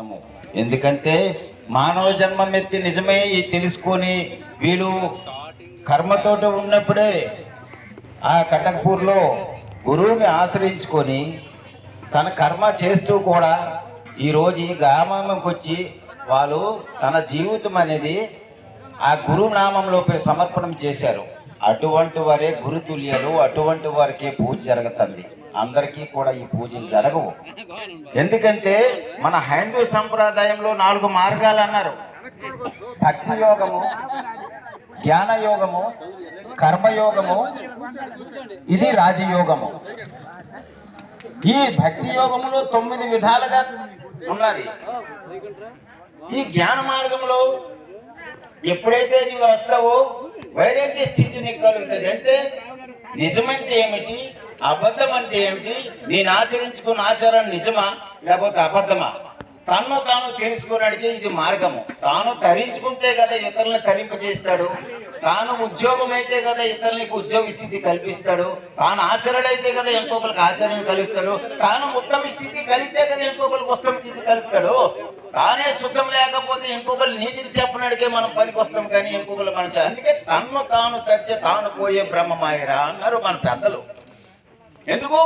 ప్రయత్నము ఎందుకంటే మానవ జన్మం ఎత్తి నిజమే తెలుసుకొని వీళ్ళు కర్మతోట ఉన్నప్పుడే ఆ కటక్పూర్లో గురువుని ఆశ్రయించుకొని తన కర్మ చేస్తూ కూడా ఈరోజు ఈ గ్రామంకి వచ్చి వాళ్ళు తన జీవితం అనేది ఆ గురునామంలోపై సమర్పణం చేశారు. అటువంటి వారే గురుతుల్యలు అటువంటి వారికే పూజ జరుగుతుంది. అందరికీ కూడా ఈ పూజలు జరగవు. ఎందుకంటే మన హైందూ సంప్రదాయంలో నాలుగు మార్గాలు అన్నారు. భక్తి యోగము జ్ఞాన యోగము కర్మయోగము ఇది రాజయోగము. ఈ భక్తి యోగములో తొమ్మిది విధాలుగా ఉన్నది. ఈ జ్ఞాన మార్గంలో ఎప్పుడైతే నువ్వు వస్తావో వైరాగ్య స్థితి నీకు కలుగుతుంది. అంటే నిజమంటే ఏమిటి? అబద్ధం అంటే ఏమిటి? నేను ఆచరించుకున్న ఆచారం నిజమా? లేకపోతే అబద్ధమా? తను తాను తెలుసుకోవడానికి ఇది మార్గము. తాను తరించుకుంటే కదా ఇతరులను తరింపజేస్తాడు. తాను ఉద్యోగం అయితే కదా ఇతరులకు ఉద్యోగ స్థితి కల్పిస్తాడు. తాను ఆచరణైతే అయితే కదా ఇంకొకరికి ఆచరణ కలుగుతాడు. తాను ఉత్తమ స్థితి కలిగితే కదా ఇంకొకరికి ఉత్తమ స్థితి కలుపుతాడు. తానే శుద్ధం లేకపోతే ఇంకొకరు నీతిని చెప్పడానికే మనం పనికి వస్తాం కానీ ఇంకొకరు మన అందుకే తన్ను తాను తరిచే తాను పోయే బ్రహ్మమాయరా అన్నారు మన పెద్దలు. ఎందుకు?